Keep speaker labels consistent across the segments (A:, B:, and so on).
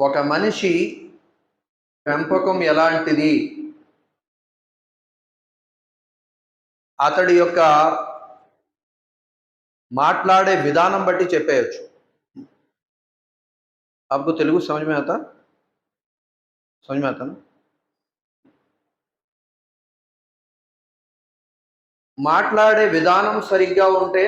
A: ఒక మనిషి పెంపకం ఎలాంటిది అతడి యొక్క మాట్లాడే విధానం బట్టి చెప్పేయచ్చు आपको తెలుగు समझ में आता समझ में आता ना మాట్లాడే విధానం సరిగ్గా ఉంటే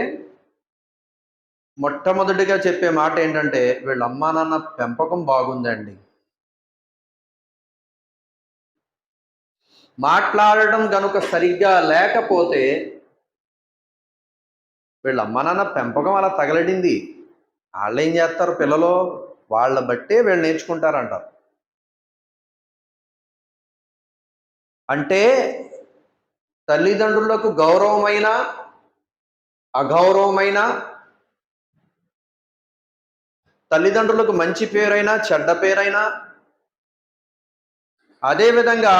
A: మొట్టమొదటిగా చెప్పే మాట ఏంటంటే వీళ్ళ అమ్మా నాన్న పెంపకం బాగుందండి. మాట్లాడటం కనుక సరిగ్గా లేకపోతే వీళ్ళ అమ్మా నాన్న పెంపకం అలా తగలడింది. వాళ్ళు ఏం చేస్తారు పిల్లలు? వాళ్ళ బట్టే వీళ్ళు నేర్చుకుంటారంటారు అంటే తల్లిదండ్రులకు గౌరవమైన అగౌరవమైన తల్లిదండ్రులకు మంచి పేరైనా చెడ్డ పేరైనా. అదేవిధంగా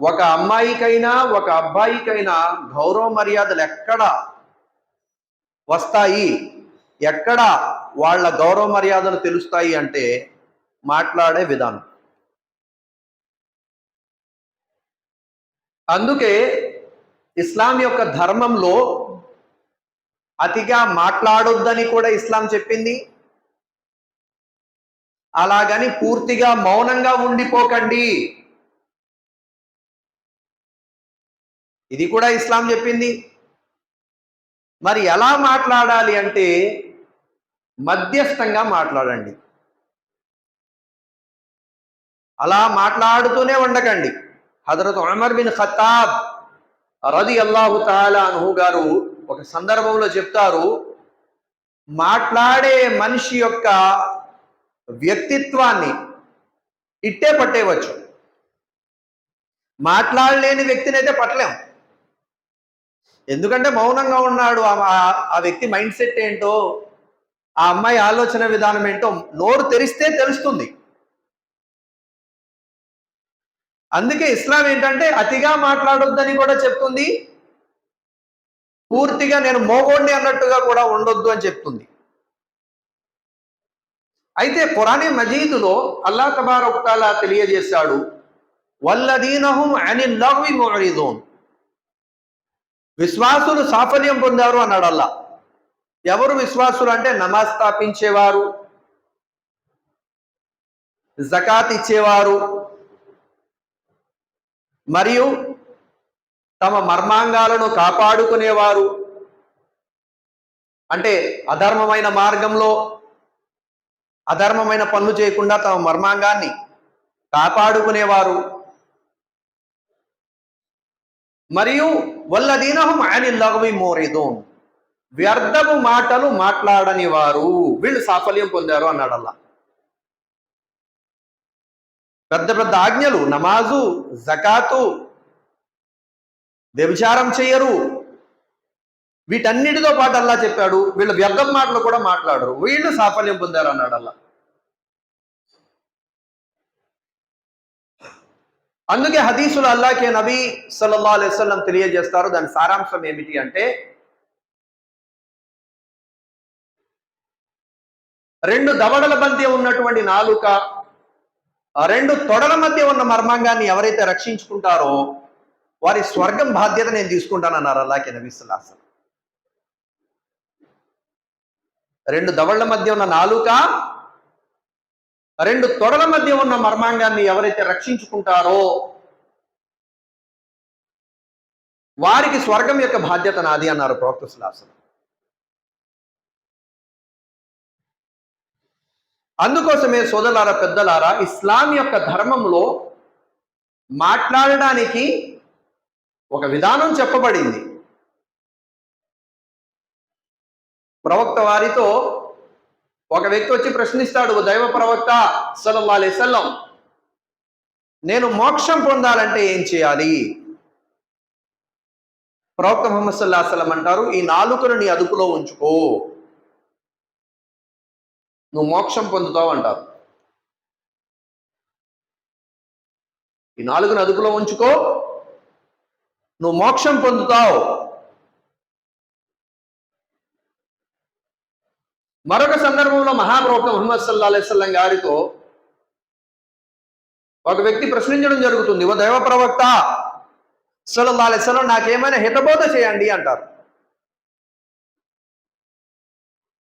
A: ఒక అమ్మాయికైనా ఒక అబ్బాయికైనా గౌరవ మర్యాదలు ఎక్కడ వస్తాయి? ఎక్కడ వాళ్ళ గౌరవ మర్యాదలు తెలుస్తాయి అంటే మాట్లాడే విధానం. అందుకే ఇస్లాం యొక్క ధర్మంలో అతిగా మాట్లాడొద్దని కూడా ఇస్లాం చెప్పింది. అలాగని పూర్తిగా మౌనంగా ఉండిపోకండి. ఇది కూడా ఇస్లాం చెప్పింది. మరి ఎలా మాట్లాడాలి అంటే మధ్యస్థంగా మాట్లాడండి. అలా మాట్లాడుతూనే ఉండకండి. హజరత్ ఉమర్ బిన్ ఖతాబ్ రది అల్లాహు తాలా అనుహు గారు ఒక సందర్భంలో చెప్తారు మాట్లాడే మనిషి యొక్క వ్యక్తిత్వాన్ని ఇట్టే పట్టేయవచ్చు. మాట్లాడలేని వ్యక్తిని అయితే పట్టలేం. ఎందుకంటే మౌనంగా ఉన్నాడు ఆ- ఆ వ్యక్తి మైండ్ సెట్ ఏంటో ఆ అమ్మాయి ఆలోచన విధానం ఏంటో నోరు తెరిస్తే తెలుస్తుంది. అందుకే ఇస్లాం ఏంటంటే అతిగా మాట్లాడొద్దని కూడా చెప్తుంది. పూర్తిగా నేను మోగోడిని అన్నట్టుగా కూడా ఉండొద్దు అని చెప్తుంది. అయితే పురాణి మజీదులో అల్లా తబారొక్తాలా తెలియజేశాడు వల్లదీనహుం అని లఘ్వి మురీదూన్. విశ్వాసులు సాఫల్యం పొందారు అన్నాడు అల్లా. ఎవరు విశ్వాసులు అంటే నమాజ్ స్థాపించేవారు జకాత్ ఇచ్చేవారు మరియు తమ మర్మాంగాలను కాపాడుకునేవారు. అంటే అధర్మమైన మార్గంలో అధర్మమైన పనులు చేయకుండా తమ మర్మాంగాన్ని కాపాడుకునేవారు. మరియు వల్లదీనహం అని లఘవి మోరిదోన్. వ్యర్థము మాటలు మాట్లాడని వారు వీళ్ళు సాఫల్యం పొందారు అన్నాడల్లా. పెద్ద పెద్ద ఆజ్ఞలు నమాజు జకాతు వ్యభిచారం చేయరు. వీటన్నిటితో పాటు అల్లా చెప్పాడు వీళ్ళు వ్యర్థం మాటలు కూడా మాట్లాడరు. వీళ్ళు సాఫల్యం పొందారు అన్నాడు అల్లా. అందుకే హదీసులు అల్లాకే నబీ సల్లల్లా అలైవల్లం తెలియజేస్తారు. దాని సారాంశం ఏమిటి అంటే రెండు దవడల మధ్య ఉన్నటువంటి నాలుక రెండు తొడల మధ్య ఉన్న మర్మాంగాన్ని ఎవరైతే రక్షించుకుంటారో వారి స్వర్గం బాధ్యత నేను తీసుకుంటానన్నారు అల్లాకే నబీ సల్లాహం రెండు దవళ్ళ మధ్య ఉన్న నాలుక రెండు తొడల మధ్య ఉన్న మర్మాంగాన్ని ఎవరైతే రక్షించుకుంటారో వారికి స్వర్గం యొక్క బాధ్యత నాది అన్నారు ప్రవక్త సులాసన అందుకోసమే సోదలారా పెద్దలారా ఇస్లాం యొక్క ధర్మంలో మాట్లాడడానికి ఒక విధానం చెప్పబడింది. ప్రవక్త వారితో ఒక వ్యక్తి వచ్చి ప్రశ్నిస్తాడు దైవ ప్రవక్త సలం అలైహి నేను మోక్షం పొందాలంటే ఏం చేయాలి? ప్రవక్త ముహమ్మద్ సల్లా సలం అంటారు ఈ నాలుకను నీ అదుపులో ఉంచుకో. నువ్వు మోక్షం పొందుతావు అంటారు. ఈ నాలుగును అదుపులో ఉంచుకో నువ్వు మోక్షం పొందుతావు. మరొక సందర్భంలో మహాప్రవక్త ముహమ్మద్ సల్లా అలైస్లం గారితో ఒక వ్యక్తి ప్రశ్నించడం జరుగుతుంది. ఓ దైవ ప్రవక్త సల్లల్లా అలైస్లం నాకేమైనా హితబోధ చేయండి అంటారు.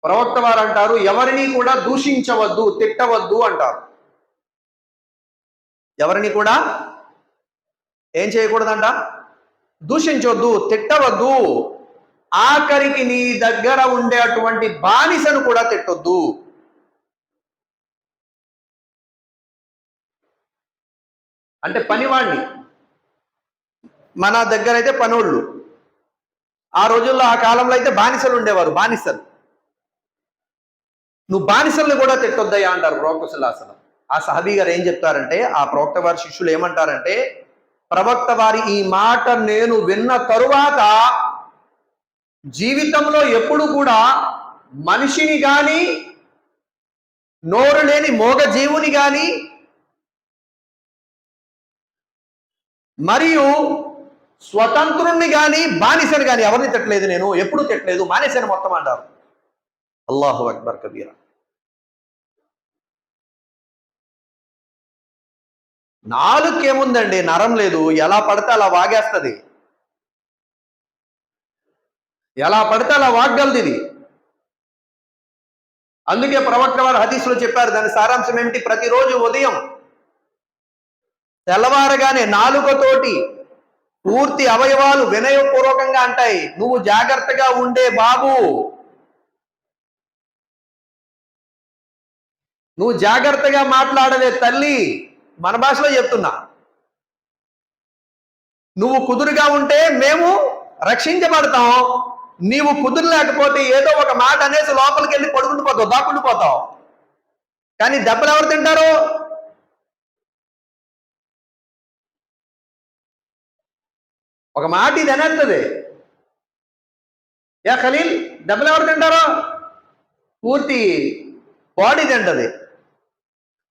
A: ప్రవక్త వారు అంటారు ఎవరిని కూడా దూషించవద్దు తిట్టవద్దు అంటారు. ఎవరిని కూడా ఏం చేయకూడదంట? దూషించొద్దు తిట్టవద్దు. ఆఖరికి నీ దగ్గర ఉండే అటువంటి బానిసను కూడా తిట్టొద్దు. అంటే పనివాణ్ణి. మన దగ్గర అయితే పనోళ్ళు. ఆ రోజుల్లో ఆ కాలంలో అయితే బానిసలు ఉండేవారు బానిసలు. నువ్వు బానిసల్ని కూడా తిట్టొద్దయ్యా అంటారు ప్రవక్త సుల్లాసనం ఆ సహబీ గారు ఏం చెప్తారంటే ఆ ప్రవక్త వారి శిష్యులు ఏమంటారంటే ప్రవక్త వారి ఈ మాట నేను విన్న తరువాత జీవితంలో ఎప్పుడు కూడా మనిషిని కానీ నోరు లేని మోగ జీవుని కానీ మరియు స్వతంత్రుణ్ణి కానీ బానిసని కానీ ఎవరిని తిట్టలేదు నేను ఎప్పుడు తిట్టలేదు మానేశాను మొత్తం అంటారు. అల్లాహు అక్బర్ కబీరా. నాలుకేముందండి నరం లేదు ఎలా పడితే అలా వాగేస్తుంది. ఎలా పడితే అలా వాగ్గలది ఇది. అందుకే ప్రవక్త వారు హదీసులో చెప్పారు దాని సారాంశం ఏమిటి? ప్రతిరోజు ఉదయం తెల్లవారగానే నాలుకతోటి పూర్తి అవయవాలు వినయపూర్వకంగా అంటాయి. నువ్వు జాగ్రత్తగా ఉండే బాబు. నువ్వు జాగ్రత్తగా మాట్లాడవే తల్లి మన భాషలో చెప్తున్నా. నువ్వు కుదురుగా ఉంటే మేము రక్షించబడతాం. నీవు కుదురు లేకపోతే ఏదో ఒక మాట అనేసి లోపలికి వెళ్ళి పడుకుంటూ పోతావు దాక్కుంటూ పోతావు. కానీ దెబ్బలు ఎవరు తింటారు? ఒక మాట ఇది అనేస్తుంది యా ఖలీల్ దెబ్బలు ఎవరు తింటారో? పూర్తి బాడీ తింటది.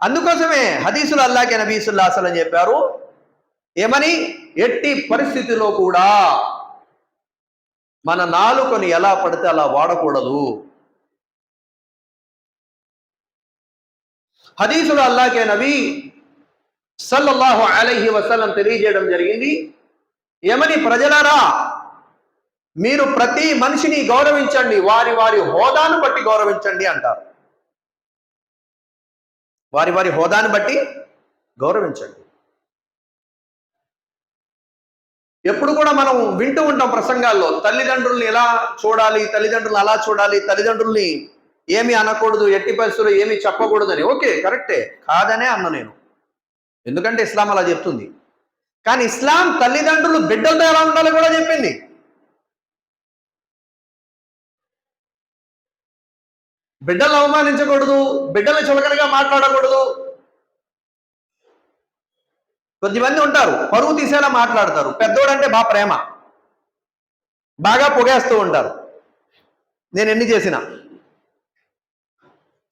A: అందుకోసమే హదీసులు అల్లాకే నబీసుల్లా అసలు చెప్పారు ఏమని? ఎట్టి పరిస్థితిలో కూడా మన నాలుకను ఎలా పడితే అలా వాడకూడదు. హదీసులు అల్లాకే నబీ సల్లల్లాహు అలహి వసల్లం తెలియజేయడం జరిగింది. ఎమని ప్రజలారా మీరు ప్రతి మనిషిని గౌరవించండి వారి వారి హోదాను బట్టి గౌరవించండి అంటారు. వారి వారి హోదాను బట్టి గౌరవించండి. ఎప్పుడు కూడా మనం వింటూ ఉంటాం ప్రసంగాల్లో తల్లిదండ్రుల్ని ఎలా చూడాలి తల్లిదండ్రులు అలా చూడాలి తల్లిదండ్రుల్ని ఏమి అనకూడదు ఎట్టి పరిస్థితుల్లో ఏమి చెప్పకూడదని. ఓకే కరెక్టే. కాదనే అన్న నేను. ఎందుకంటే ఇస్లాం అలా చెప్తుంది. కానీ ఇస్లాం తల్లిదండ్రులు బిడ్డలతో ఎలా ఉండాలో కూడా చెప్పింది. బిడ్డలు అవమానించకూడదు బిడ్డలు చులకనగా మాట్లాడకూడదు కొద్దిమంది ఉంటారు పరువు తీసేలా మాట్లాడతారు. పెద్దోడంటే బాగా ప్రేమ. బాగా పొగేస్తూ ఉంటారు. నేను ఎన్ని చేసినా.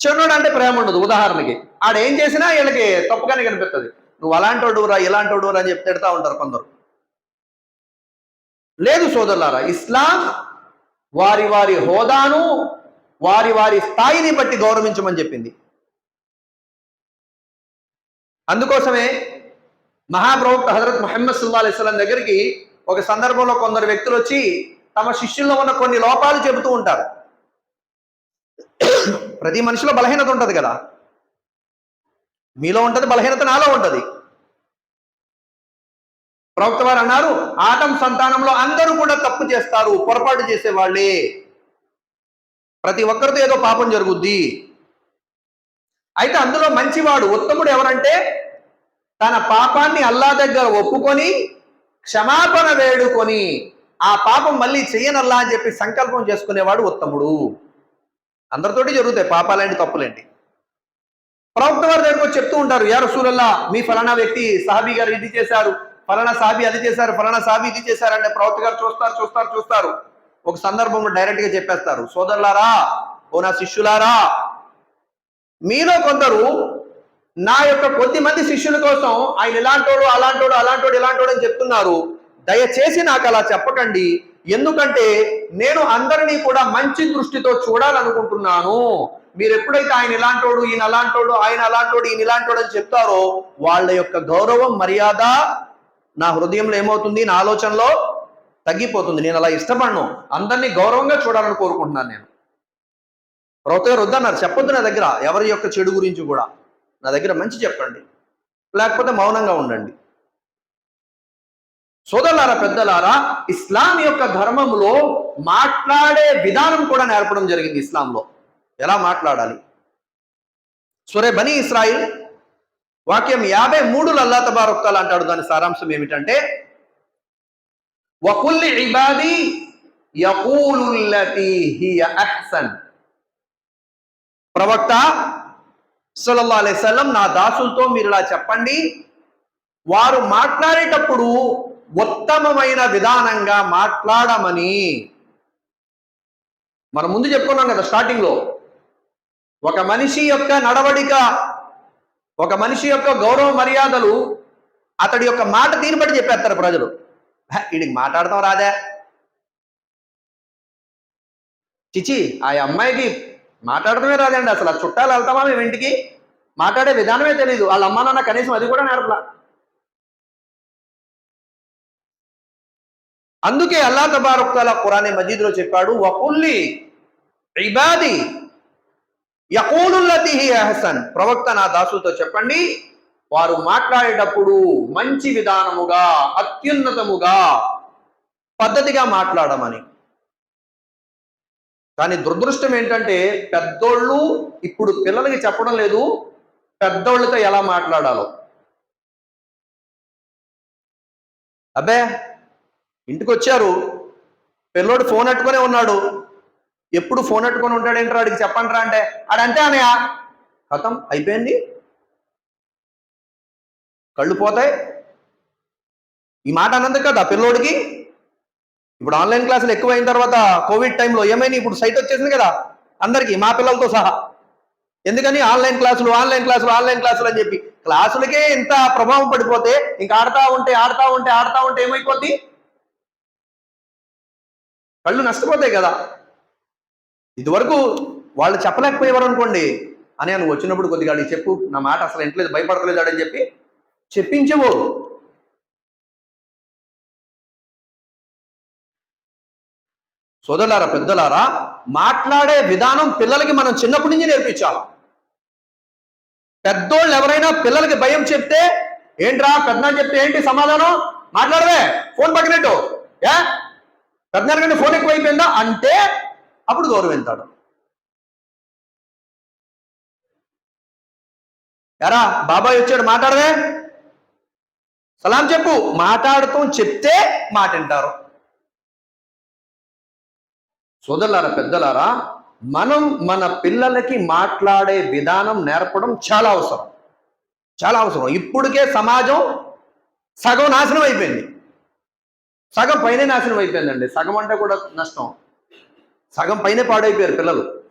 A: చిన్నోడు అంటే ప్రేమ ఉండదు ఉదాహరణకి. ఆడేం ఏం చేసినా వీళ్ళకి తప్పుగానే కనిపిస్తుంది నువ్వు అలాంటోడు రా ఇలాంటోడు రా అని చెప్పి తిడతా ఉంటారు కొందరు. లేదు సోదరులారా ఇస్లాం వారి వారి హోదాను వారి వారి స్థాయిని బట్టి గౌరవించమని చెప్పింది. అందుకోసమే మహాప్రవక్త హజరత్ మహమ్మద్ సుల్లా అలైస్లం దగ్గరికి ఒక సందర్భంలో కొందరు వ్యక్తులు వచ్చి తమ శిష్యుల్లో ఉన్న కొన్ని లోపాలు చెబుతూ ఉంటారు. ప్రతి మనిషిలో బలహీనత ఉంటుంది కదా. మీలో ఉంటుంది బలహీనత నాలో ఉంటుంది. ప్రవక్త వారు అన్నారు ఆటం సంతానంలో అందరూ కూడా తప్పు చేస్తారు పొరపాటు చేసేవాళ్ళే. ప్రతి ఒక్కరితో ఏదో పాపం జరుగుద్ది. అయితే అందులో మంచివాడు ఉత్తముడు ఎవరంటే తన పాపాన్ని అల్లా దగ్గర ఒప్పుకొని క్షమాపణ వేడుకొని ఆ పాపం మళ్ళీ చెయ్యనల్లా అని చెప్పి సంకల్పం చేసుకునేవాడు ఉత్తముడు. అందరితోటి జరుగుతాయి పాపాలేంటి తప్పులేంటి. ప్రవక్త వారి దగ్గరకు చెప్తూ ఉంటారు యా రసూలల్లా మీ ఫలానా వ్యక్తి సాహబీ గారు ఇది చేశారు ఫలానా సాబి అది చేశారు ఫలానా సాబి ఇది చేశారు అంటే ప్రవక్త గారు చూస్తారు చూస్తారు చూస్తారు. ఒక సందర్భంలో డైరెక్ట్గా చెప్పేస్తారు సోదరులారా ఓ నా శిష్యులారా మీలో కొందరు నా యొక్క కొద్ది మంది శిష్యుల కోసం ఆయన ఇలాంటోడు అలాంటోడు అలాంటోడు ఇలాంటోడు అని చెప్తున్నారు. దయచేసి నాకు అలా చెప్పకండి. ఎందుకంటే నేను అందరినీ కూడా మంచి దృష్టితో చూడాలనుకుంటున్నాను. మీరు ఎప్పుడైతే ఆయన ఇలాంటోడు ఈయన అలాంటోడు ఆయన అలాంటోడు ఈయన ఇలాంటోడు అని చెప్తారో వాళ్ళ యొక్క గౌరవం మర్యాద నా హృదయంలో ఏమవుతుంది? నా ఆలోచనలో తగ్గిపోతుంది. నేను అలా ఇష్టపడను. అందరినీ గౌరవంగా చూడాలని కోరుకుంటున్నాను నేను. ప్రవక్త గారు వద్దన్నారు. చెప్పొద్దు నా దగ్గర. ఎవరి యొక్క చెడు గురించి కూడా. నా దగ్గర మంచి చెప్పండి. లేకపోతే మౌనంగా ఉండండి. సోదరులారా పెద్దలారా ఇస్లాం యొక్క ధర్మంలో మాట్లాడే విధానం కూడా నేర్పడం జరిగింది ఇస్లాంలో. ఎలా మాట్లాడాలి? సురే బని ఇస్రాయిల్ వాక్యం యాభై మూడులు అల్లా తబారొక్కలు అంటాడు. దాని సారాంశం ఏమిటంటే వకుల్లి ఇబాది యకూలుల్లతి హియ అహ్సన్. ప్రవక్త సల్లల్లాహు అలైహి నా దాసులతో మీరు ఇలా చెప్పండి. వారు మాట్లాడేటప్పుడు ఉత్తమమైన విధానంగా మాట్లాడమని. మనం ముందు చెప్పుకున్నాం కదా స్టార్టింగ్లో ఒక మనిషి యొక్క నడవడిక ఒక మనిషి యొక్క గౌరవ మర్యాదలు అతడి యొక్క మాట తీరు బట్టి చెప్పేస్తారు ప్రజలు. వీడికి మాట్లాడతాం రాదే. చిచి ఆ అమ్మాయికి మాట్లాడటమే రాదండి. అసలు ఆ చుట్టాలు వెళ్తామా మేము ఇంటికి? మాట్లాడే విధానమే తెలియదు వాళ్ళ అమ్మ నాన్న కనీసం అది కూడా నేర్పలా. అందుకే అల్లా తబారుక్తాల ఖురానే మజీద్లో చెప్పాడు వకుల్లి ఇబాది యకూలుల్లతి అహసన్. ప్రవక్త నా దాసులతో చెప్పండి వారు మాట్లాడేటప్పుడు మంచి విధానముగా అత్యున్నతముగా పద్ధతిగా మాట్లాడమని. కానీ దురదృష్టం ఏంటంటే పెద్దోళ్ళు ఇప్పుడు పిల్లలకి చెప్పడం లేదు పెద్దోళ్ళతో ఎలా మాట్లాడాలో. అబ్బే ఇంటికి వచ్చారు పిల్లోడు ఫోన్ అట్టుకునే ఉన్నాడు. ఎప్పుడు ఫోన్ అట్టుకొని ఉంటాడేంట్రా? ఆడికి చెప్పండిరా అంటే. ఆడంతే అనయా కథం అయిపోయింది. కళ్ళు పోతాయి. ఈ మాట అన్నందుకు కదా పిల్లోడికి? ఇప్పుడు ఆన్లైన్ క్లాసులు ఎక్కువైన తర్వాత కోవిడ్ టైంలో ఏమైనా ఇప్పుడు సైట్ వచ్చేసింది కదా అందరికీ మా పిల్లలతో సహా. ఎందుకని? ఆన్లైన్ క్లాసులు ఆన్లైన్ క్లాసులు ఆన్లైన్ క్లాసులు అని చెప్పి. క్లాసులకే ఇంత ప్రభావం పడిపోతే ఇంకా ఆడుతా ఉంటే ఆడుతా ఉంటే ఆడతా ఉంటే ఏమైపోద్ది? కళ్ళు నష్టపోతాయి కదా. ఇదివరకు వాళ్ళు చెప్పలేకపోయేవారు అనుకోండి. అని అని వచ్చినప్పుడు కొద్దిగా చెప్పు. నా మాట అసలు ఇంట్లో భయపడతలేదు అని చెప్పి చెప్పించేవారు. సోదరులారా పెద్దలారా మాట్లాడే విధానం పిల్లలకి మనం చిన్నప్పటి నుంచి నేర్పించాలి. పెద్దోళ్ళు ఎవరైనా పిల్లలకి భయం చెప్తే ఏంట్రా పెద్ద చెప్తే ఏంటి సమాధానం? మాట్లాడవే ఫోన్ పక్కనట్టు ఏ? పెద్దనాన్న కంటే ఫోన్ ఎక్కువైపోయిందా? అంటే అప్పుడు గౌరవించాడు ఎరా బాబాయ్ వచ్చాడు మాట్లాడవే. సలాం చెప్పు. మాట్లాడుతూ చెప్తే మాట వింటారు సోదరులారా పెద్దలారా మనం మన పిల్లలకి మాట్లాడే విధానం నేర్పడం చాలా అవసరం. చాలా అవసరం. ఇప్పటికే సమాజం సగం నాశనం అయిపోయింది. సగం పైనే నాశనం అయిపోయిందండి. సగం అంటే కూడా నష్టం. సగం పైనే పాడైపోయారు పిల్లలు.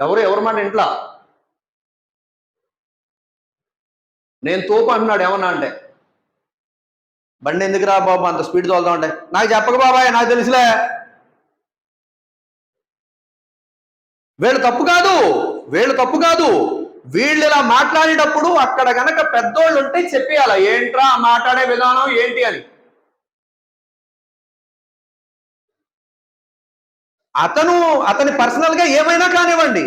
A: ఎవరు ఎవరి మాట ఇంట్లో? నేను తోపు అంటున్నాడు ఏమన్నా అంటే? బండి ఎందుకురా బాబు అంత స్పీడ్ తోలుతా ఉంటే నాకు చెప్పక బాబాయ్ నాకు తెలుసులే. వీళ్ళు తప్పు కాదు వీళ్ళు తప్పు కాదు. వీళ్ళు ఇలా మాట్లాడేటప్పుడు అక్కడ గనక పెద్దోళ్ళు ఉంటే చెప్పేయాల ఏంట్రా మాట్లాడే విధానం ఏంటి అని. అతను అతని పర్సనల్గా ఏమైనా కానివ్వండి.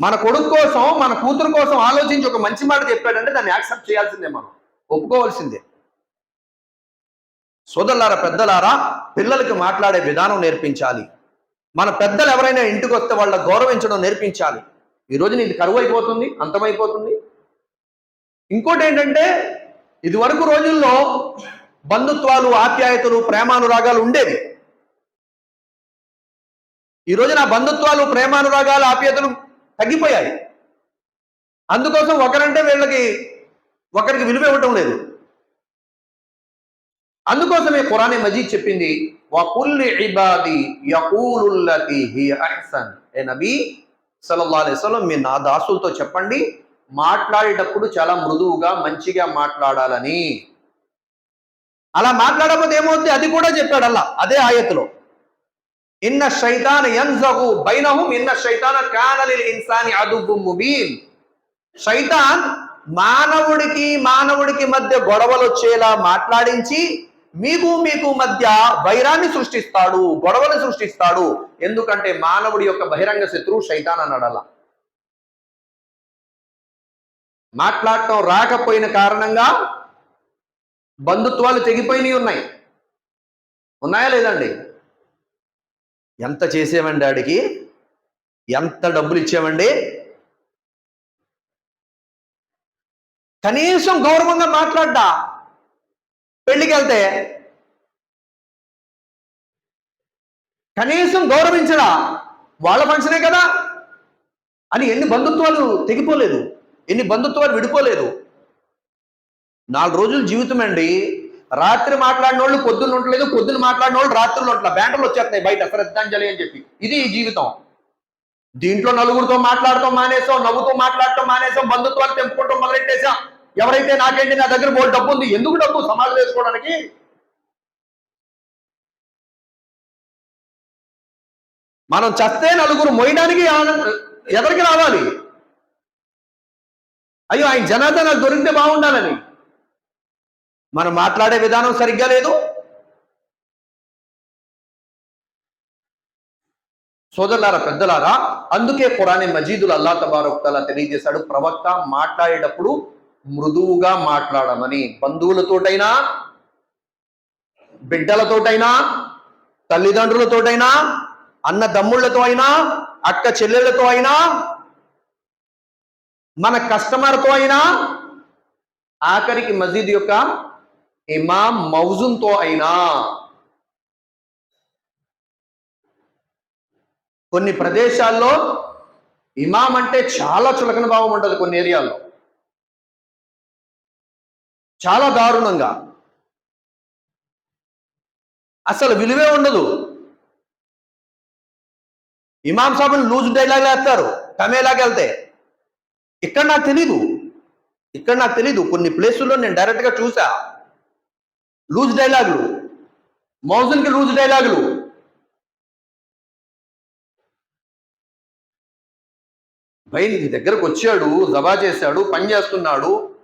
A: మన కొడుకు కోసం మన కూతురు కోసం ఆలోచించి ఒక మంచి మాట చెప్పాడంటే దాన్ని యాక్సెప్ట్ చేయాల్సిందే మనం. ఒప్పుకోవాల్సిందే. సోదరులారా పెద్దలారా పిల్లలకి మాట్లాడే విధానం నేర్పించాలి. మన పెద్దలు ఎవరైనా ఇంటికి వస్తే వాళ్ళ గౌరవించడం నేర్పించాలి. ఈ రోజున కరువు అయిపోతుంది అంతమైపోతుంది ఇంకోటి ఏంటంటే ఇది వరకు రోజుల్లో బంధుత్వాలు ఆప్యాయతలు ప్రేమానురాగాలు ఉండేవి. ఈ రోజున బంధుత్వాలు ప్రేమానురాగాలు ఆప్యాయతలు తగ్గిపోయాయి. అందుకోసం ఒకరంటే వీళ్ళకి ఒకరికి విలువ ఇవ్వటం లేదు. అందుకోసమే ఖురానే మజీద్ చెప్పింది వకుల్లి ఇబాది యకూలుల్లతి హియ అహ్సన్ ఏ నబీ సల్లల్లాహు అలైస్లం మీ నా దాసులతో చెప్పండి మాట్లాడేటప్పుడు చాలా మృదువుగా మంచిగా మాట్లాడాలని. అలా మాట్లాడకపోతే ఏమవుతుంది అది కూడా చెప్పాడు అలా అదే ఆయతలో ఇన్న శైతాన్ యన్జహు బైనహుం ఇన్న శైతాన కానలిల్ ఇన్సాని అదుగు ముబీన్. శైతాన్ మానవుడికి మానవుడికి మధ్య గొడవలు వచ్చేలా మాట్లాడించి మీకు మీకు మధ్య వైరాన్ని సృష్టిస్తాడు గొడవలు సృష్టిస్తాడు. ఎందుకంటే మానవుడి యొక్క బహిరంగ శత్రువు శైతాన్ అన్నాడు అలా. మాట్లాడటం రాకపోయిన కారణంగా బంధుత్వాలు తెగిపోయినవి ఉన్నాయి. ఉన్నాయా లేదండి? ఎంత చేసేవండి ఆడికి? ఎంత డబ్బులు ఇచ్చామండి కనీసం గౌరవంగా మాట్లాడ్డా. పెళ్ళికి వెళ్తే కనీసం గౌరవించడా? వాళ్ళ ఫంక్షనే కదా? అని ఎన్ని బంధుత్వాలు తెగిపోలేదు. ఎన్ని బంధుత్వాలు విడిపోలేదు. నాలుగు రోజులు జీవితం అండి. రాత్రి మాట్లాడిన వాళ్ళు పొద్దున్న ఉండలేదు పొద్దున్న మాట్లాడిన వాళ్ళు రాత్రులు ఉంటలే బ్యాంటర్లు వచ్చేస్తున్నాయి బయట శ్రద్ధాంజలి అని చెప్పి. ఇది ఈ జీవితం. దీంట్లో నలుగురితో మాట్లాడటం మానేసాం నవ్వుతూ మాట్లాడటం మానేసాం బంధుత్వాలు తెంపుకోవటం మొదలెట్టేసాం ఎవరైతే నాకేంటి నా దగ్గర బోల్ డబ్బు ఉంది ఎందుకు డబ్బు సమాజం వేసుకోవడానికి మనం చస్తే నలుగురు మొయ్యడానికి ఎదరికి రావాలి? అయ్యో ఆయన జనార్దన్ నాకు దొరికితే బాగుండాలని. మనం మాట్లాడే విధానం సరిగ్గా లేదు. సోదరులారా పెద్దలారా అందుకే పురాణి మజీదులు అల్లా తబారక్ తెలియజేశాడు. ప్రవక్త మాట్లాడేటప్పుడు మృదువుగా మాట్లాడమని బంధువులతోటైనా బిడ్డలతోటైనా తల్లిదండ్రులతోటైనా అన్న దమ్ముళ్ళతో అయినా అక్క చెల్లెళ్ళతో అయినా మన కస్టమర్తో అయినా ఆఖరికి మసీద్ యొక్క ఇమాం మౌజున్తో అయినా కొన్ని ప్రదేశాల్లో ఇమాం అంటే చాలా చులకన భావం ఉంటుంది కొన్ని ఏరియాల్లో. చాలా దారుణంగా. అసలు విలువే ఉండదు. ఇమాం సాబుని లూజ్ డైలాగ్ వేస్తారు. తమేలాగా వెళ్తే ఇక్కడ నాకు తెలీదు. ఇక్కడ నాకు తెలీదు. కొన్ని ప్లేసుల్లో నేను డైరెక్ట్గా చూసా. లూజ్ డైలాగులు. మౌజన్కి లూజ్ డైలాగులు. భయ్ నీ దగ్గరకు వచ్చాడు జబా చేశాడు పని చేస్తున్నాడు.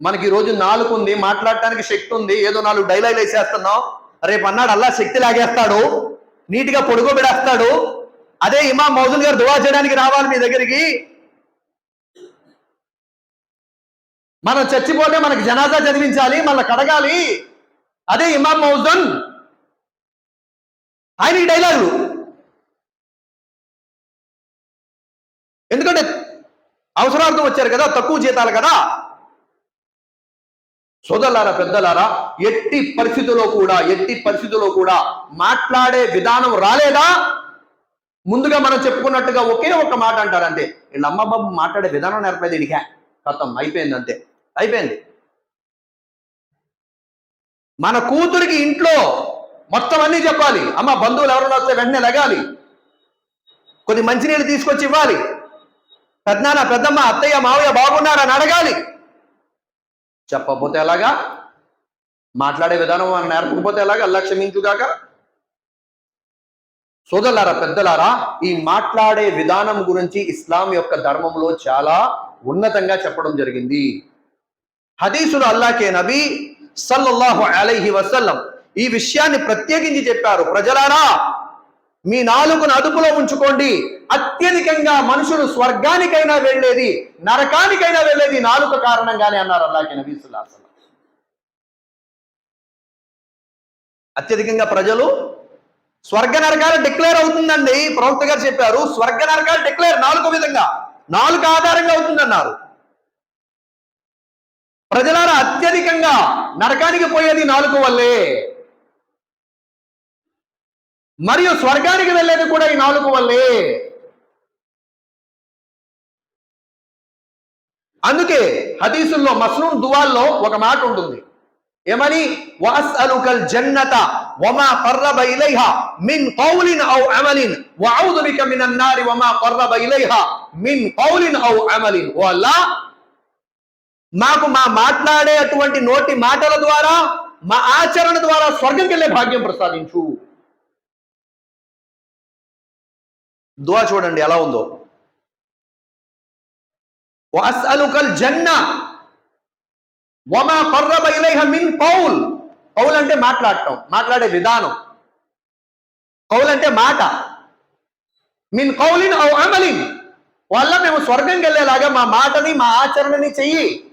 A: మనకి ఈ రోజు నాలుగు ఉంది మాట్లాడటానికి శక్తి ఉంది ఏదో నాలుగు డైలాగులు వేసేస్తున్నాం రేపు అన్నాడు అల్లా శక్తి లాగేస్తాడు నీట్గా పొడుగోబెడేస్తాడు. అదే ఇమా మౌజుల్ గారు దువా చేయడానికి రావాలి మీ దగ్గరికి. మనం చచ్చిపోతే మనకి జనాజా చదివించాలి మళ్ళీ కడగాలి. అదే ఇమాం మౌజన్ ఆయన ఈ డైలాగులు ఎందుకంటే అవసరార్థం వచ్చారు కదా తక్కువ జీతాలు కదా. సోదరులారా పెద్దలారా ఎట్టి పరిస్థితుల్లో కూడా ఎట్టి పరిస్థితుల్లో కూడా మాట్లాడే విధానం రాలేదా? ముందుగా మనం చెప్పుకున్నట్టుగా ఒకే ఒక మాట అంటారంటే వీళ్ళ అమ్మ బాబు మాట్లాడే విధానం నేర్పేది ఇడిగా కథం అయిపోయింది అంతే. అయిపోయింది. మన కూతురికి ఇంట్లో మొత్తం అన్ని చెప్పాలి. అమ్మ బంధువులు ఎవరైనా వస్తే వెంటనే లగాలి. కొద్ది మంచినీళ్ళు తీసుకొచ్చి ఇవ్వాలి. పెద్దనాన్న పెద్దమ్మ అత్తయ్య మావయ్య బాగున్నారని అడగాలి. చెప్పకపోతే ఎలాగా? మాట్లాడే విధానం మనం నేర్పకపోతే ఎలాగా? అల్లా క్షమించుగాక. సోదరులారా పెద్దలారా ఈ మాట్లాడే విధానం గురించి ఇస్లాం యొక్క ధర్మంలో చాలా ఉన్నతంగా చెప్పడం జరిగింది. హదీసులు అల్లాకే నబీ సల్లల్లాహు అలైహి వసల్లం ఈ విషయాన్ని ప్రత్యేకించి చెప్పారు. ప్రజలారా మీ నాలుగును అదుపులో ఉంచుకోండి. అత్యధికంగా మనుషులు స్వర్గానికైనా వెళ్ళేది నరకానికైనా వెళ్ళేది నాలుక కారణంగానే అన్నారు అల్లాకే నబీ అత్యధికంగా ప్రజలు స్వర్గ నరకాలు డిక్లేర్ అవుతుందండి. ప్రవక్త గారు చెప్పారు స్వర్గ నరకాలు డిక్లేర్ నాలుగో విధంగా నాలుగు ఆధారంగా అవుతుందన్నారు. ప్రజలారా అత్యధికంగా నరకానికి పోయేది నాలుగు వల్లే. మరియు స్వర్గానికి వెళ్ళేది కూడా ఈ నాలుగు వల్లే. అందుకే హదీసుల్లో మస్నూన్ దువాల్లో ఒక మాట ఉంటుంది. ఏమని? వాస్అలుకల్ జన్నత వమా ఖర్రబ ఇలైహా మిన్ కౌలిన్ ఔ అమలిన్ వఅఊదు బిక మినన్ నారి వమా ఖర్రబ ఇలైహా మిన్ కౌలిన్ ఔ అమలిన్. ఓ మాకు మా మాట్లాడే అటువంటి నోటి మాటల ద్వారా మా ఆచరణ ద్వారా స్వర్గం వెళ్ళే భాగ్యం ప్రసాదించు. దువా చూడండి ఎలా ఉందో. వస్అలుకల్ జన్న వమా కర్రబ ఇలైహ మిన్ పౌల్. పౌల్ అంటే మాట్లాడటం మాట్లాడే విధానం. కౌల్ అంటే మాట. మిన్ కౌలిన్ ఔ అమలిన్. వల్ల మేము స్వర్గంకి వెళ్ళేలాగా మా మాటని మా ఆచరణని చెయ్యి.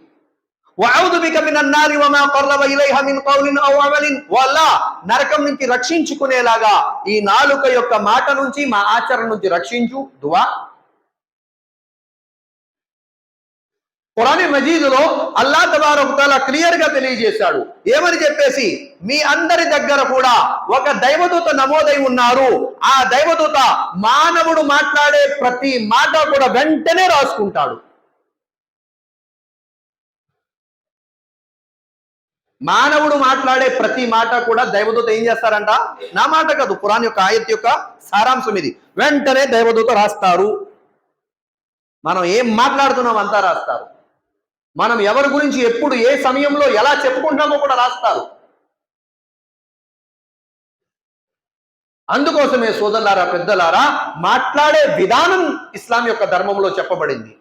A: వఅౌదు బిక వమా ఇలైహ మిన్ కౌలిన్ ఔ అమలిన్ వల్ల నరకం నుంచి రక్షించుకునేలాగా ఈ నాలుక యొక్క మాట నుంచి మా ఆచరణ నుంచి రక్షించు. దువా. ఖురాన్ మజీదులో అల్లా తబారకుతాల క్లియర్గా తెలియజేశాడు. ఏమని చెప్పేసి? మీ అందరి దగ్గర కూడా ఒక దైవదూత నమోదై ఉన్నారు. ఆ దైవదూత మానవుడు మాట్లాడే ప్రతి మాట కూడా వెంటనే రాసుకుంటాడు. మానవుడు మాట్లాడే ప్రతి మాట కూడా దైవదూత ఏం చేస్తారంట? నా మాట కాదు ఖురాన్ యొక్క ఆయత్ యొక్క సారాంశం ఇది. వెంటనే దైవదూత రాస్తారు. మనం ఏం మాట్లాడుతున్నాం అంతా రాస్తారు. మనం ఎవరి గురించి ఎప్పుడు ఏ సమయంలో ఎలా చెప్పుకుంటామో కూడా రాస్తారు. అందుకోసమే సోదరులారా పెద్దలారా మాట్లాడే విధానం ఇస్లాం యొక్క ధర్మంలో చెప్పబడింది.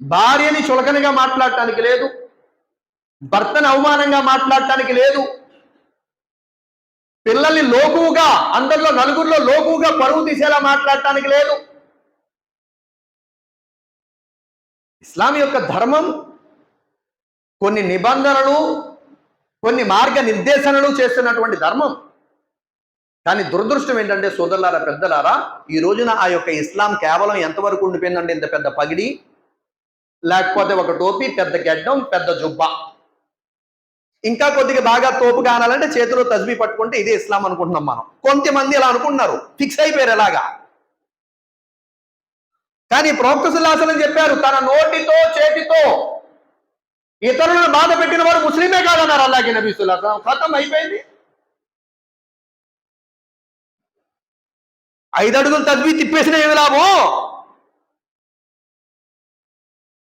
A: భార్యని చులకనగా మాట్లాడటానికి లేదు భర్తను అవమానంగా మాట్లాడటానికి లేదు. పిల్లల్ని లోకువుగా అందరిలో నలుగురిలో లోకువుగా పరువు తీసేలా మాట్లాడటానికి లేదు. ఇస్లాం యొక్క ధర్మం కొన్ని నిబంధనలు కొన్ని మార్గ నిర్దేశనలు చేస్తున్నటువంటి ధర్మం. కానీ దురదృష్టం ఏంటంటే సోదరులారా పెద్దలారా ఈ రోజున ఆ యొక్క ఇస్లాం కేవలం ఎంతవరకు ఉండిపోయిందంటే ఇంత పెద్ద పగిడి లేకపోతే ఒక టోపీ పెద్ద గెడ్డం పెద్ద జుబ్బా. ఇంకా కొద్దిగా బాగా తోపు కానాలంటే చేతిలో తజ్బీ పట్టుకుంటే ఇదే ఇస్లాం అనుకుంటున్నాం మనం. కొంతమంది ఇలా అనుకుంటున్నారు. ఫిక్స్ అయిపోయారు ఎలాగా? కానీ ప్రవక్త చెప్పారు తన నోటితో చేతితో ఇతరులను బాధ పెట్టిన వారు ముస్లిమే కాదన్నారు అలాగే నబీ ఖతం అయిపోయింది. ఐదు అడుగులు తద్వి తిప్పేసిన ఏమి లాభం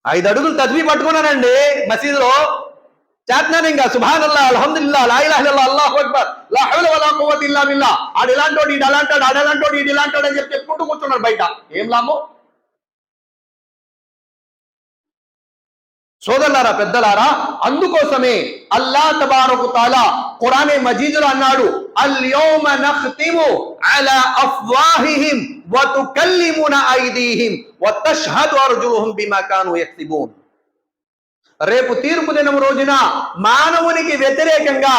A: ఐదు అడుగులు తద్వి పట్టుకున్నానండి మసీదులో. చేతనాను ఇంకా సుభాన్ అల్లా అల్హమ్దుల్లా లా ఇలాహ ఇల్లల్లా అల్లాహు అక్బర్ లా హౌల వలా కువ్వత ఇల్లా బిల్లా. ఆడు ఇలాంటోడు ఈడు అలాంటాడు ఆడు అలాంటోడు ఈడు ఇలాంటాడు అని చెప్పి చెప్పుకుంటూ కూర్చున్నాడు బయట. ఏం లాభం? సోదరులారా పెద్దలారా అందుకోసమే అల్లా తబారకు తాలా ఖురానే మజీదులో అన్నాడు అల్ అల్యౌమ నఖ్తిము అలా అఫ్వాహిహిం వతుకల్లిమున ఐదీహిం వతష్హదు అర్జులుహుం బిమా కాను యక్తిబూన్. రేపు తీర్పు దినం రోజున మానవునికి వ్యతిరేకంగా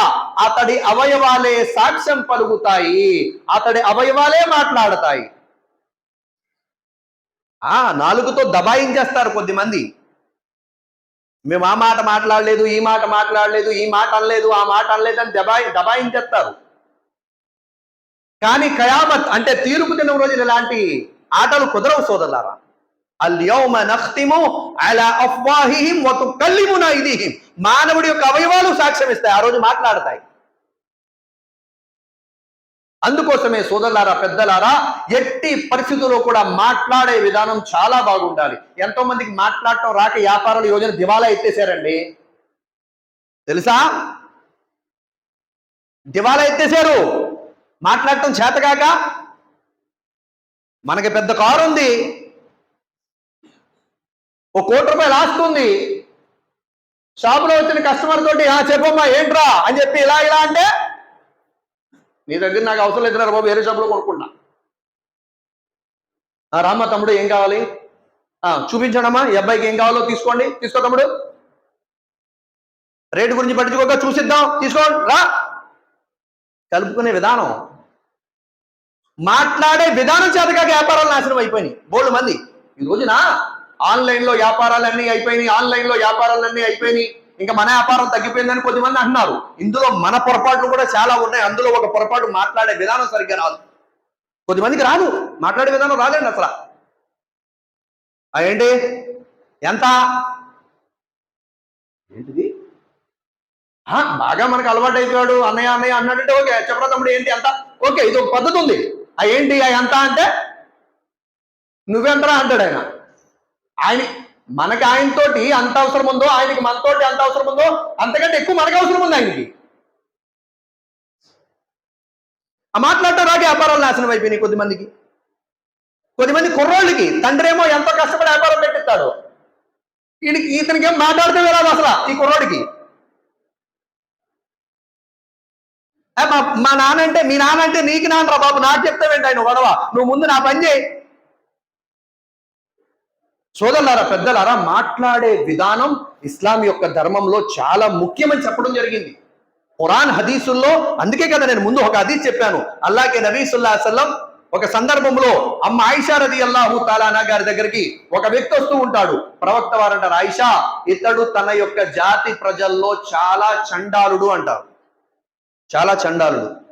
A: అతడి అవయవాలే సాక్ష్యం పలుకుతాయి. అతడి అవయవాలే మాట్లాడతాయి. ఆ నాలుగుతో దబాయించేస్తారు కొద్దిమంది. మేము ఆ మాట మాట్లాడలేదు ఈ మాట మాట్లాడలేదు ఈ మాట అనలేదు ఆ మాట అనలేదు అని దబాయి దబాయించేస్తారు. కానీ కయామత్ అంటే తీర్పు దినం రోజున ఇలాంటి ఆటలు కుదరవు సోదరులారా. మానవుడి యొక్క అవయవాలు సాక్ష్యం ఇస్తాయి ఆ రోజు మాట్లాడతాయి. అందుకోసమే సోదరులారా పెద్దలారా ఎట్టి పరిస్థితుల్లో కూడా మాట్లాడే విధానం చాలా బాగుండాలి. ఎంతో మందికి మాట్లాడటం రాక వ్యాపారాల యోజన దివాలా ఎత్తేసారండి. తెలుసా? దివాలా ఎత్తేసారు. మాట్లాడటం చేతకాక మనకి పెద్ద కారు ఉంది ఓ కోటి రూపాయలు ఆస్తుంది. షాపులో వచ్చిన కస్టమర్ తోటి ఆ చెప్పమ్మా ఏంట్రా? అని చెప్పి ఇలా ఇలా అంటే నీ దగ్గర నాకు అవసరం లేదురా బాబు వేరే షాపులో కొనుక్కున్నా ఆ, రామ్మా తమ్ముడు ఏం కావాలి? ఆ, చూపించడమ్మా ఈ అబ్బాయికి ఏం కావాలో తీసుకోండి. తీసుకో తమ్ముడు. రేటు గురించి పట్టించుకోక చూసిద్దాం తీసుకోండి రా. కలుపుకునే విధానం. మాట్లాడే విధానం చేతగా వ్యాపారాలు నాశనం అయిపోయినాయి. బోర్డు మంది ఈ రోజున? ఆన్లైన్లో వ్యాపారాలన్నీ అయిపోయినాయి ఆన్లైన్లో వ్యాపారాలన్నీ అయిపోయినాయి. ఇంకా మన వ్యాపారం తగ్గిపోయిందని కొద్దిమంది అంటున్నారు. ఇందులో మన పొరపాట్లు కూడా చాలా ఉన్నాయి. అందులో ఒక పొరపాటు మాట్లాడే విధానం సరిగ్గా రాదు. కొద్దిమందికి రాదు. మాట్లాడే విధానం రాదండి అసలు. ఆ, ఏంటి? ఎంత? ఏంటిది? ఆ, బాగా మనకు అలవాటు అయిపోయాడు అన్నయ్య అన్నయ్య అన్నాడంటే ఓకే చెప్పరా తమ్ముడు ఏంటి ఎంత? ఓకే ఇది ఒక పద్ధతి ఉంది. ఆ ఏంటి ఆ ఎంత అంటే? నువ్వెంతరా అంటాడు ఆయన? ఆయన మనకి ఆయనతోటి అంత అవసరం ఉందో ఆయనకి మనతోటి అంత అవసరం ఉందో అంతకంటే ఎక్కువ మనకు అవసరం ఉంది ఆయనకి. ఆ మాట్లాడటం రాకే వ్యాపారాలు నాశనం అయిపోయినాయి కొద్దిమందికి కొద్దిమంది కుర్రోళ్ళకి తండ్రి ఏమో ఎంతో కష్టపడి వ్యాపారం పెట్టిస్తాడు. ఈయనకి ఇతనికి ఏం మాట్లాడితే రాదు అసలు ఈ కుర్రోడికి. మా నాన్న అంటే మీ నాన్న అంటే నీకు నాన్నరా బాబు నాకు చెప్తావేంటి ఆయన గొడవ? నువ్వు ముందు నా పని చేయి. సోదరులారా పెద్దలారా మాట్లాడే విధానం ఇస్లాం యొక్క ధర్మంలో చాలా ముఖ్యమని చెప్పడం జరిగింది. ఖురాన్ హదీసుల్లో అందుకే కదా నేను ముందు ఒక హదీస్ చెప్పాను. అల్లాకే నబీసుల్లా అసల్లం ఒక సందర్భంలో అమ్మ ఆయిషా రది అల్లాహు తాలానా గారి దగ్గరికి ఒక వ్యక్తి వస్తూ ఉంటాడు. ప్రవక్త వారంటారు ఆయిషా ఇతడు తన యొక్క జాతి ప్రజల్లో చాలా చండాలుడు అంటారు. చాలా చండాలుడు.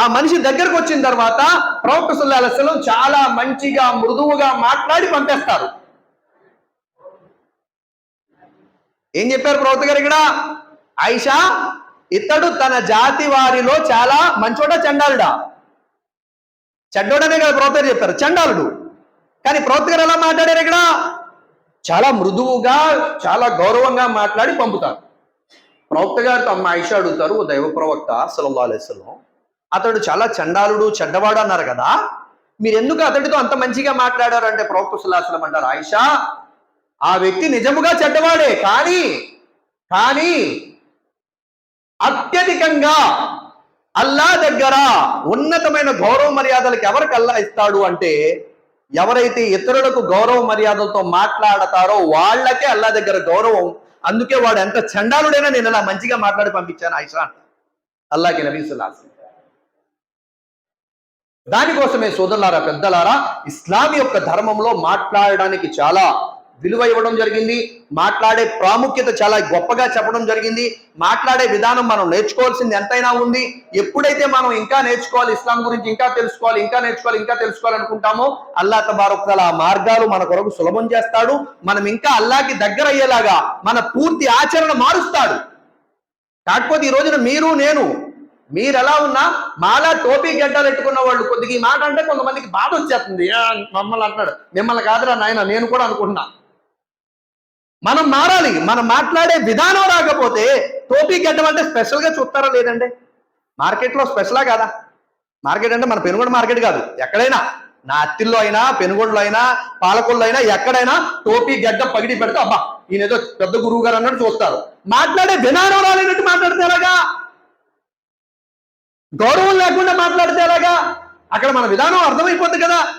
A: ఆ మనిషి దగ్గరకు వచ్చిన తర్వాత ప్రవక్త సుల్లాహం చాలా మంచిగా మృదువుగా మాట్లాడి పంపేస్తారు. ఏం చెప్పారు ప్రవక్త గారు ఇక్కడ? ఐషా ఇతడు తన జాతి వారిలో చాలా మంచోట చండాలుడా? చెడ్డోడనే కదా ప్రవక్త గారు చెప్పారు చండాలుడు. కానీ ప్రవక్త గారు ఎలా మాట్లాడారు ఇక్కడ? చాలా మృదువుగా చాలా గౌరవంగా మాట్లాడి పంపుతారు. ప్రవక్త గారితో అమ్మ ఐషా అడుగుతారు దైవ ప్రవక్త సల్లల్లాహు అలైహి అతడు చాలా చండాలుడు చెడ్డవాడు అన్నారు కదా. మీరు ఎందుకు అతడితో అంత మంచిగా మాట్లాడారు అంటే ప్రవక్త సుల్లాసలం అంటారు ఆయిషా? ఆ వ్యక్తి నిజముగా చెడ్డవాడే కానీ కానీ అత్యధికంగా అల్లా దగ్గర ఉన్నతమైన గౌరవ మర్యాదలకు ఎవరికి అల్లా ఇస్తాడు అంటే ఎవరైతే ఇతరులకు గౌరవ మర్యాదలతో మాట్లాడతారో వాళ్ళకే అల్లా దగ్గర గౌరవం. అందుకే వాడు ఎంత చండాలుడైనా నేను ఇలా మంచిగా మాట్లాడి పంపించాను ఆయిషా. అల్లాకి నబీ సుల్లాసం దానికోసమే సోదరులారా పెద్దలారా ఇస్లాం యొక్క ధర్మంలో మాట్లాడడానికి చాలా విలువ ఇవ్వడం జరిగింది. మాట్లాడే ప్రాముఖ్యత చాలా గొప్పగా చెప్పడం జరిగింది. మాట్లాడే విధానం మనం నేర్చుకోవాల్సింది ఎంతైనా ఉంది. ఎప్పుడైతే మనం ఇంకా నేర్చుకోవాలి ఇస్లాం గురించి ఇంకా తెలుసుకోవాలి ఇంకా నేర్చుకోవాలి ఇంకా తెలుసుకోవాలనుకుంటామో అల్లా తబారొక్కల ఆ మార్గాలు మన కొరకు సులభం చేస్తాడు. మనం ఇంకా అల్లాకి దగ్గర అయ్యేలాగా మన పూర్తి ఆచరణ మారుస్తాడు. కాకపోతే ఈ రోజున మీరు నేను మీరు ఎలా ఉన్నా మాలా టోపీ గడ్డలు పెట్టుకున్న వాళ్ళు కొద్దిగా ఈ మాట అంటే కొంతమందికి బాధ వచ్చేస్తుంది. "ఏ, మమ్మల్ని అంటున్నాడు. మిమ్మల్ని కాదురా నాయన నేను కూడా అనుకుంటున్నా. మనం మారాలి. మనం మాట్లాడే విధానం రాకపోతే టోపీ గడ్డం అంటే స్పెషల్గా చూస్తారా లేదండి? మార్కెట్లో స్పెషలా కాదా? మార్కెట్ అంటే మన పెనుగొండ మార్కెట్ కాదు. ఎక్కడైనా నా అత్తిల్లో అయినా పెనుగొండలో అయినా పాలకొల్లో అయినా ఎక్కడైనా టోపీ గడ్డ పగిడి పెడితే అబ్బా ఈయనేదో పెద్ద గురువు గారు అన్నట్టు చూస్తారు. మాట్లాడే విధానం రాలేనట్టు మాట్లాడితే ఎలాగా? గౌరవం లేకుండా మాట్లాడితే ఎలాగా? అక్కడ మన విధానం అర్థమైపోతుంది కదా.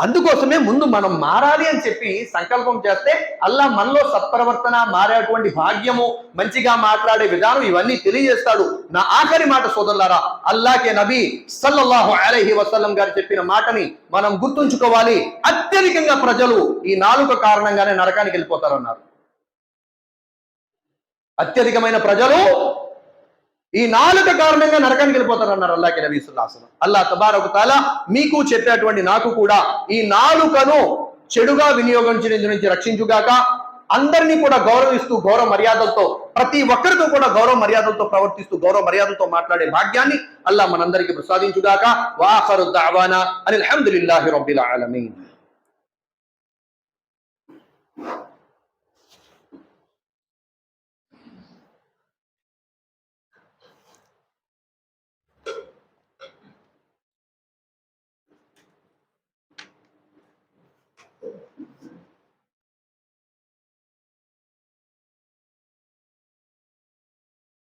A: అందుకోసమే ముందు మనం మారాలి అని చెప్పి సంకల్పం చేస్తే అల్లా మనలో సత్ప్రవర్తన మారేటువంటి భాగ్యము మంచిగా మాట్లాడే విధానం ఇవన్నీ తెలియజేస్తాడు. నా ఆఖరి మాట సోదరులారా అల్లాకే నబీ సల్లల్లాహు అలహి వసల్లం గారు చెప్పిన మాటని మనం గుర్తుంచుకోవాలి. అత్యధికంగా ప్రజలు ఈ నాలుక కారణంగానే నరకానికి వెళ్ళిపోతారన్నారు. అత్యధికమైన ప్రజలు ఈ నాలుక కారణంగా నరకానికి వెళ్ళిపోతారు అన్నారు అల్లాకి నబీ అల్లా తబారకు తాల మీకు చెప్పేటువంటి నాకు కూడా ఈ నాలుకను చెడుగా వినియోగించిన నుంచి రక్షించుగాక అందరినీ కూడా గౌరవిస్తూ గౌరవ మర్యాదలతో ప్రతి ఒక్కరితో కూడా గౌరవ మర్యాదలతో ప్రవర్తిస్తూ గౌరవ మర్యాదలతో మాట్లాడే భాగ్యాన్ని అల్లా మనందరికీ ప్రసాదించుగాక. వాఖరు దావానా అని అల్హమ్దులిల్లాహి రబ్బిల్ ఆలమీన్